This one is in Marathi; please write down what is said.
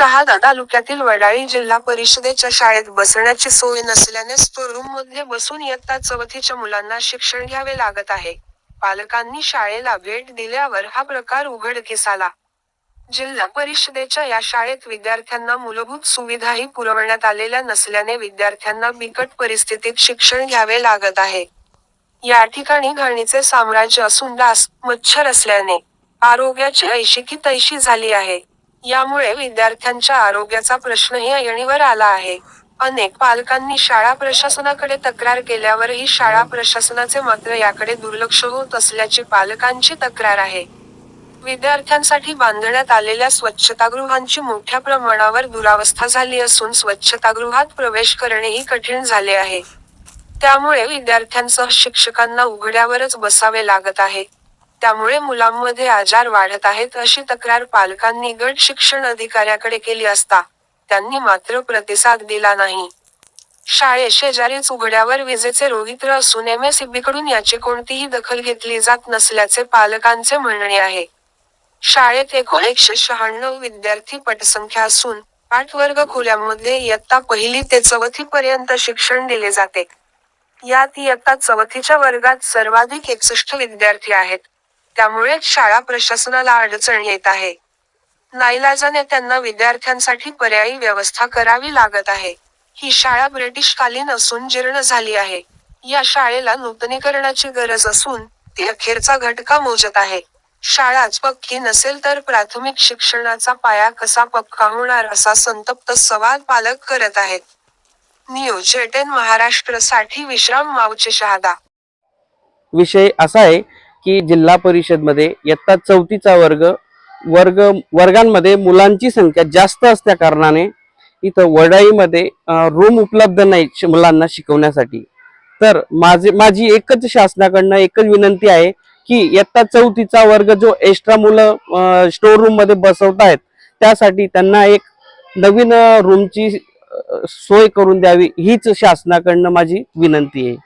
शहादा तालुक्यातील वडाळी जिल्हा परिषदेच्या शाळेत बसण्याची सोय नसल्याने स्टोरूममध्ये बसून इयत्ता चौथीच्या मुलांना शिक्षण घ्यावे लागत आहे. पालकांनी शाळेला भेट दिल्यावर हा प्रकार उघडकीस आला. जिल्हा परिषदेच्या या शाळेत विद्यार्थ्यांना मूलभूत सुविधाही पुरवण्यात आलेल्या नसल्याने विद्यार्थ्यांना बिकट परिस्थितीत शिक्षण घ्यावे लागत आहे. या ठिकाणी घाणीचे साम्राज्य असून डास मच्छर असल्याने आरोग्याची ऐशी की तैशी झाली आहे. यामुळे विद्यार्थ्यांच्या आरोग्याचा प्रश्नही ऐरणीवर आला आहे. अनेक पालकांनी शाळा प्रशासनाकडे तक्रार केल्यावरही शाळा प्रशासनाचे मात्र याकडे दुर्लक्ष होत असल्याची पालकांची तक्रार आहे. विद्यार्थ्यांसाठी बांधण्यात आलेल्या स्वच्छतागृहांची मोठ्या प्रमाणावर दुरावस्था झाली असून स्वच्छतागृहात प्रवेश करणेही कठीण झाले आहे. त्यामुळे विद्यार्थ्यांसह शिक्षकांना उघड्यावरच बसावे लागत आहे. त्यामुळे मुलांमध्ये आजार वाढत आहेत अशी तक्रार पालकांनी गट शिक्षण अधिकाऱ्याकडे केली असता त्यांनी मात्र प्रतिसाद दिला नाही. शाळे शेजारीच उघड्यावर विजेचे रोहित्र असून एम एसकडून याची कोणतीही दखल घेतली जात नसल्याचे पालकांचे म्हणणे आहे. शाळेत एकूण एकशे शहाण्णव विद्यार्थी पटसंख्या असून आठ वर्ग खोल्यांमध्ये इयत्ता पहिली ते चौथी पर्यंत शिक्षण दिले जाते. यात इयत्ता चौथीच्या वर्गात सर्वाधिक एकसष्ट विद्यार्थी आहेत. त्यामुळे शाळा प्रशासनाला अडचण येत आहे. नाईलाजाने त्यांना विद्यार्थ्यांसाठी पर्यायी व्यवस्था करावी लागत आहे. ही शाळा ब्रिटिशकालीन असून जीर्ण झाली आहे. या शाळेला नूतनीकरणाची गरज असून ती अखेरचा घटका मोजत आहे. शाळाच पक्की नसेल तर प्राथमिक शिक्षणाचा पाया कसा पक्का होणार असा संतप्त सवाल पालक करत आहेत. न्यूज एटेन महाराष्ट्रसाठी विश्राम मावचे शहादा. विषय असा आहे की जिल्हा परिषदमध्ये इयत्ता चौथीचा वर्ग वर्ग वर्गांमध्ये मुलांची संख्या जास्त असल्या कारणाने इथं वडाईमध्ये रूम उपलब्ध नाही श- मुलांना शिकवण्यासाठी. तर माझे माझी एकच शासनाकडनं एकच विनंती आहे की इयत्ता चौथीचा वर्ग जो एक्स्ट्रा मुलं स्टोर रूममध्ये बसवत आहेत त्यासाठी त्यांना एक नवीन रूमची सोय करून द्यावी हीच शासनाकडनं माझी विनंती आहे.